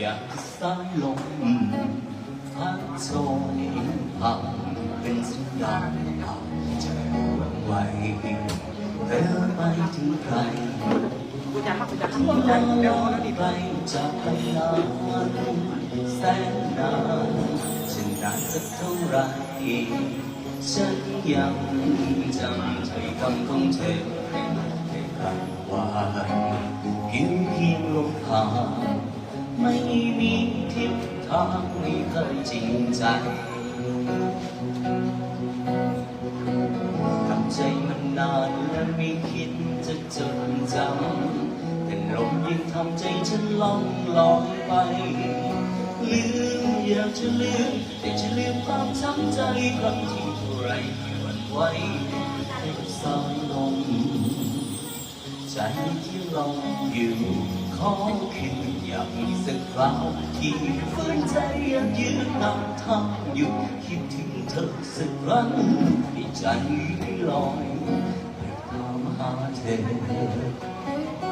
อยากสายลมพัดโชยพังเป็นสัญญาณผ่านใจหวั่นไหวเธอไปถึงใครที่ลเดี๋ยวอยไปจากไปนานแสนนานฉันนานสักเท่าไรฉันยังจำถ้อยคำของเธอในครั้งวานเพียงเพียงลมผ่าน ไม่มีทิศทางไม่เคยจริงใจทำใจมันนานและไม่คิดจะจดจำแต่ลมยิ่งทำใจฉันล่องลอยไป ลืมอยากจะลืมแต่จะลืมความช้ำใจครั้งที่เท่าไรที่วันไหวให้สายลมใจที่ลองอยู่ ขอคืนอยากมีสักคราวที่ฝืนใจยังยืนนำทางอยู่คิดถึงเธอสักครั้งให้ใจลอยไปตามหาเธอ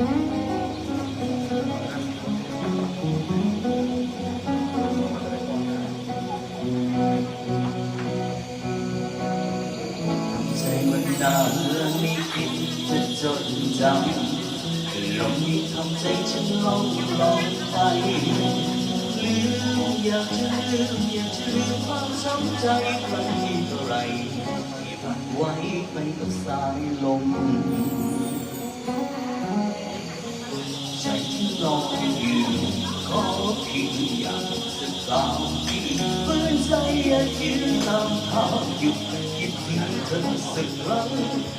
ใจมันนานและไม่คิดจะจดจำแต่ลมนี้ทำใจฉันลองลองไปลืมอยากจะลืมอยากจะลืมความช้ำใจครั้งที่เท่าไรที่ผ่านไว้ไปกับสายลม สาวฝืนใจอยากยืนตามทางอยู่คิดถึงเธอสักครั้ง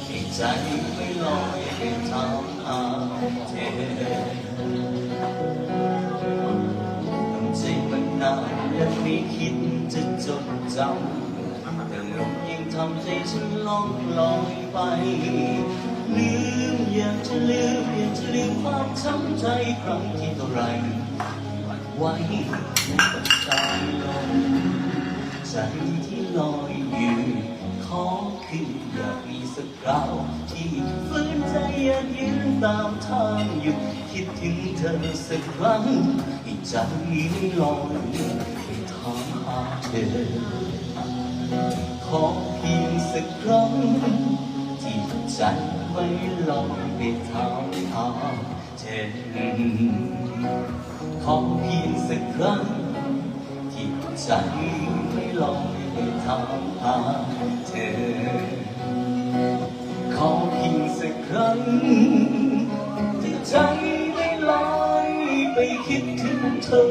ให้ใจไม่ลอยไปตามหาเธอทำใจมันนานและไม่คิดจะจดจำแต่ลมยิ่งทำใจฉันล่องลอยไปลืมอยากจะลืมอยากจะลืมความช้ำใจครั้งที่เท่าไร หวั่นไหวกับสายลมใจที่ลอยอยู่ขอขึ้นอยากมีสักคราวที่ฝืนใจอยากยืนตามทางอยู่คิดถึงเธอสักครั้งให้ใจลอยไปทางหาเธอ ขอเพียงสักครั้งที่ใจไม่ลอยไปทางหา เธอ ขอเพียงสักครั้ง ที่ใจไม่ลอยไปทางหาเธอขอเพียงสักครั้งที่ใจไม่ลอยไปคิดถึงเธอ